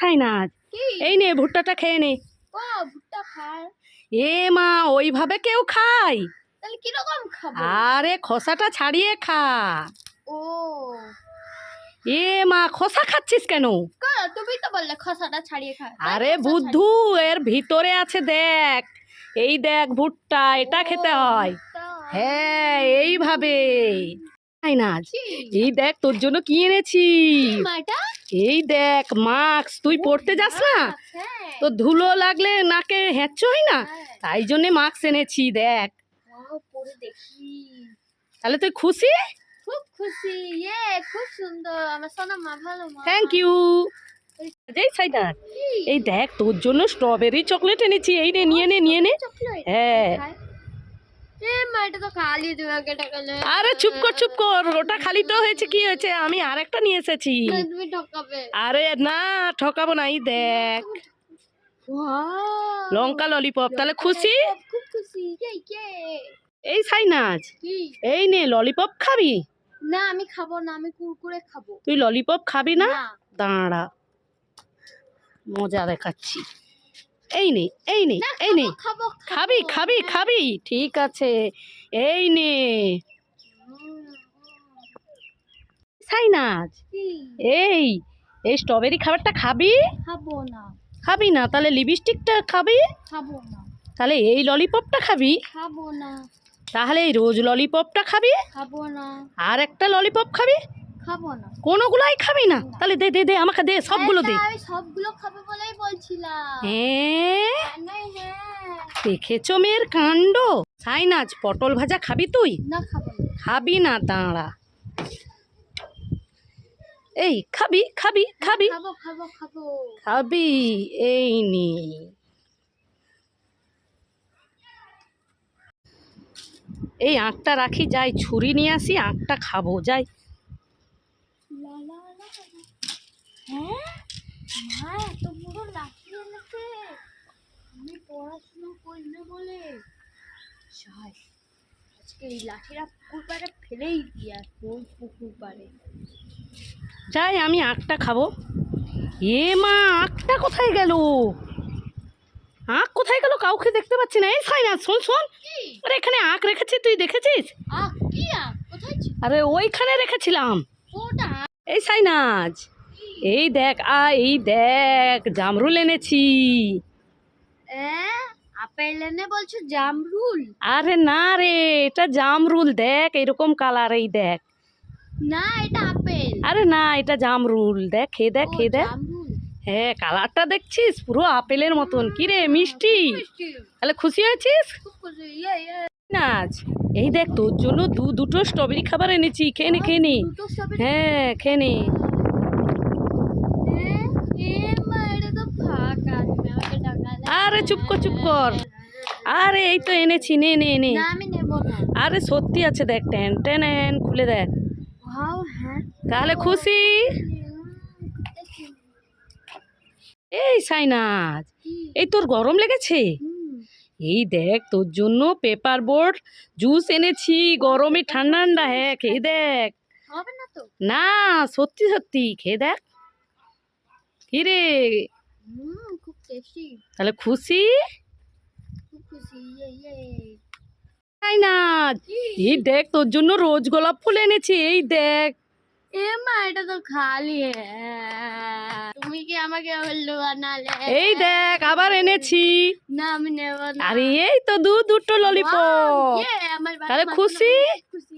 সাইনাজ কি? এই নে ভুট্টাটা খেয়ে নে। এ মা ওইভাবে কেউ খায়। কীরকম আরে খোসাটা ছাড়িয়ে খা। ও। এ মা খোসা খাচ্ছিস কেন? তুমি তো বললে খসাটা ছাড়িয়ে তাই আরে বুদ্ধু এর ভিতরে আছে দেখ। এই দেখ ভুট্টা এটা খেতে হয়। হ্যাঁ এইভাবে। সাইনাজ কি? এই দেখ তোর জন্য কি এনেছি এই দেখ মাস্ক। তুই পড়তে যাস না? হ্যাঁ। তো ধুলো লাগলে নাকে হ্যাচ্ছ হয় না? হ্যাঁ। তাই জন্যে মাস্ক এনেছি দেখ। তাহলে তুই খুশি? খুব খুশি ইয়ে খুব সুন্দর। আমার সোনা মা ভালো মা। থ্যাংক ইউ এই দেখ তোর জন্য স্ট্রবেরি চকলেট এনেছি। এই নে নিয়ে নে নিয়ে নে। হ্যাঁ। আরে চুপ কর চুপ কর। ওটা খালি তো হয়েছে কি হয়েছে? আমি আরেকটা নিয়ে এসেছি। আরে না ঠকাবো না এই দেখ। লঙ্কা ললিপপ তাহলে খুশি? এই সাইনাজ কি? এই নে ললিপপ খাবি? না আমি খাব না আমি কুরকুরে খাব। তুই ললিপপ খাবি না। দাঁড়া। মজা দেখাচ্ছি। এই নে এই নে এই নে। খাবি খাবি খাবি ঠিক আছে। এই নে। সাইনাজ। এই এই স্ট্রবেরি খাবারটা খাবি? খাব না। খাবি না তাহলে লিপস্টিকটা খাবি? খাব না। তাহলে এই ললিপপটা খাবি? খাব না। তাহলে এই রোজ ললিপপটা খাবি? খাব না। আর একটা ললিপপ খাবি? খাব না। কোনোগুলাই খাবি না। তাহলে দে দে দে আমাকে দে সবগুলো দে। আমি সবগুলো খাবে বলেই বলছিলাম। হ্যাঁ হ্যাঁ। দেখেছ মেয়ের কাণ্ড? সাইনাজ পটল ভাজা খাবি তুই? না খাব খাবি না দাঁড়া। এই খাবি খাবি খাবি। খাব খাব খাব। খাবি এই নে। এই আঁকটা রাখি যাই ছুরি নিয়ে আসি আঁকটা খাব যাই। হ্যাঁ? মা এত বড় লাঠি এনেছে। আমি পড়াশোনা করবে বলে। যাই আজকে এই লাঠিটা পুকুর পাড়ে ফেলেই দিয়ে আসব পুকুর পাড়ে। যাই আমি আঁকটা খাব। এ মা আঁকটা কোথায় গেল? আঁক কোথায় গেল? কাউকে দেখতে পাচ্ছি না। এই সাইনা শোন শোন। আরে এখানে আঁক রেখেছি তুই দেখেছিস? আরে ওইখানে রেখেছিলাম। এই সাইনাজ। এই দেখ আ এই দেখ জামরুল এনেছি। আপেল এনে বলছো জামরুল? আরে না রে এটা জামরুল দেখ এরকম কালার এই দেখ। না এটা আপেল। আরে না এটা জামরুল দেখ খেয়ে দেখ খেয়ে দেখ। হ্যাঁ কালারটা দেখছিস? পুরো আপেলের মতন। কি রে মিষ্টি? তাহলে খুশি হয়েছিস? ইয়ে ইয়ে। নাচ। এই দেখ তোর জন্য দু দুটো স্ট্রবেরি খাবার এনেছি। খেয়ে নে খেয়ে নে। হ্যাঁ খেয়ে নে এ, এ মা এটা তো ফাঁকা তুমি আমাকে টাকা দাও। আরে চুপ কর চুপ কর। আরে এই তো এনেছি নে নে নে। আরে সত্যি আছে দেখ টেন টেন খুলে দেখ। হ্যাঁ। তাহলে খুশি? এই সাইনাজ এই তোর গরম লেগেছে? এই দেখ তোর জন্য পেপার বোর্ড জুস এনেছি গরমে ঠান্ডা ঠান্ডা হ্যাঁ খেয়ে দেখ। না সত্যি সত্যি খেয়ে দেখ। কি রে হুম। খুব টেস্টি তাহলে খুশি সাইনাজ কি? এই দেখ তোর জন্য রোজ গোলাপ ফুল এনেছি এই দেখ। এ মা এটা তো খালি হ্যাঁ। তুমি কি আমাকে বলল বানালে? এই দেখ আবার এনেছি। না আমি নেব না। আরে এই তো দু দুটো ললিপপ তাহলে খুশি? খুশি